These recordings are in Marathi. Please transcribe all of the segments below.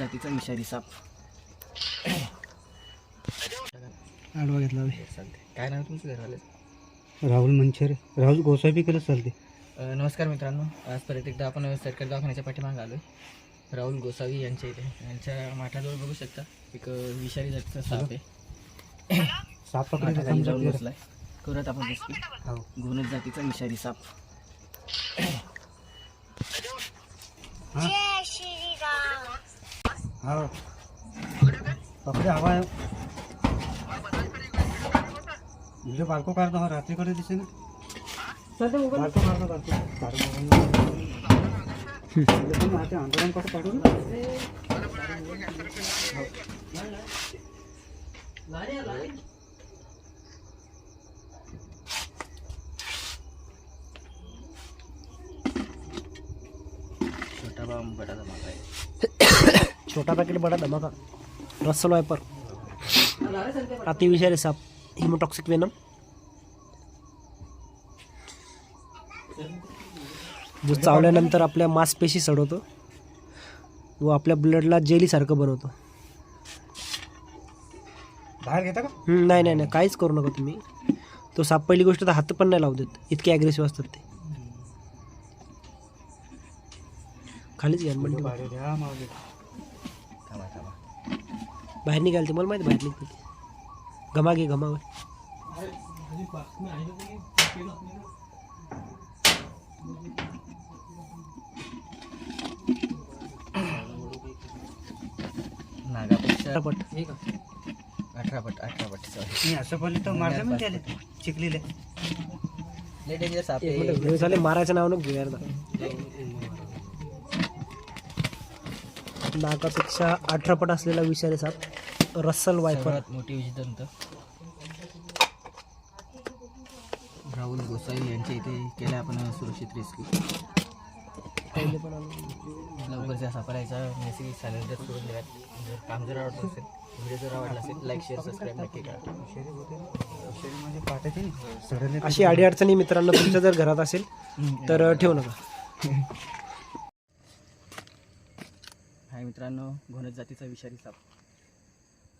जातीचा विषारी साप. आडवा घेतला चालते काय नाव तुमचं घरवाले राहुल मंचर. राहुल गोसावी केलं चालते नमस्कार मित्रांनो. आज परत एकदा आपण सरकारी दवाखान्याच्या पाठीमागे आलो राहुल गोसावी यांच्या इथे. यांच्या माठाजवळ बघू शकता. एक अ, विषारी जातीचा साप आहे. साप माठाखाली जाऊन बसलाय. करत आपण दिसतो हो. घोणस जातीचा विषारी साप. हा? पकडे हवा आहे. म्हणजे बालको काढतो हा रात्रीकडे दिसे ना. बालको काढतो बालको काढतो आंदोलन कसं काढू ना. छोटा बाम बटाचा माग आहे छोटा पॅकेट बडा धमाका. रसल वायपर अतिविषारी साप. हिमोटॉक्सिक वेनम जो चावल्यानंतर आपल्या मांसपेशी सडवतो. व आपल्या ब्लडला जेलीसारखं बनवतो. बाहेर घेता का? नाही नाही नाही. काहीच करू नका तुम्ही. तो साप पहिली गोष्ट तर हात पण नाही लावू देत. इतके ॲग्रेसिव्ह असतात ते. खालीच घ्या म्हणजे बाहेर द्या मागे थांबा थांबा बाहेर निघाल ते मला माहिती बाहेर निघते गमा घे नागापेक्षा पट अठरा पट अठरा पट सॉरी मी असं बोलले तर मारले पण त्याले चिखलीले. लय डेंजर साप एक आहे मिनिट व्हिडिओ झाले मारायच्या नाकापेक्षा अठरा पट असलेला विषारी साप रस्सल वायपर सर्वात मोठी विषदंत. राहुल गोसाई यांच्या इथे केलं आपण सुरक्षित रेस्क्यू लवकर त्या सापडायचा मेसेज सॅलरी सोडून द्या जर काम जर आवडत असेल व्हिडिओ जर आवडला असेल लाईक शेअर सबस्क्राईब नक्की करा. अशी अडीअडचणी मित्रांनो तुमच्या जर घरात असेल तर ठेवू नका. हाय मित्रांनो घोणस जातीचा विषारी साप.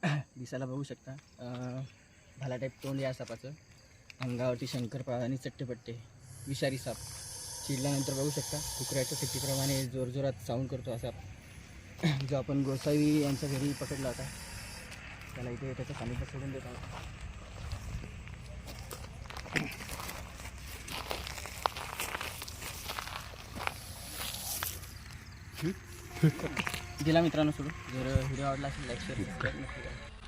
दिसायला बघू शकता. भाला टाईप तोंड या सापाचं. अंगावरती शंकरपाळ आणि चट्टेपट्टे. विषारी साप. चिडल्यानंतर बघू शकता कुकऱ्याच्या शेतीप्रमाणे जोरजोरात साऊंड करतो असा जो आपण गोसावी यांच्या घरी पकडला होता. त्याला इथे त्याचं पाणी सोडून देत आहोत. दिला मित्रांनो सोडून. जर व्हिडिओ आवडला असेल लाईक शेअर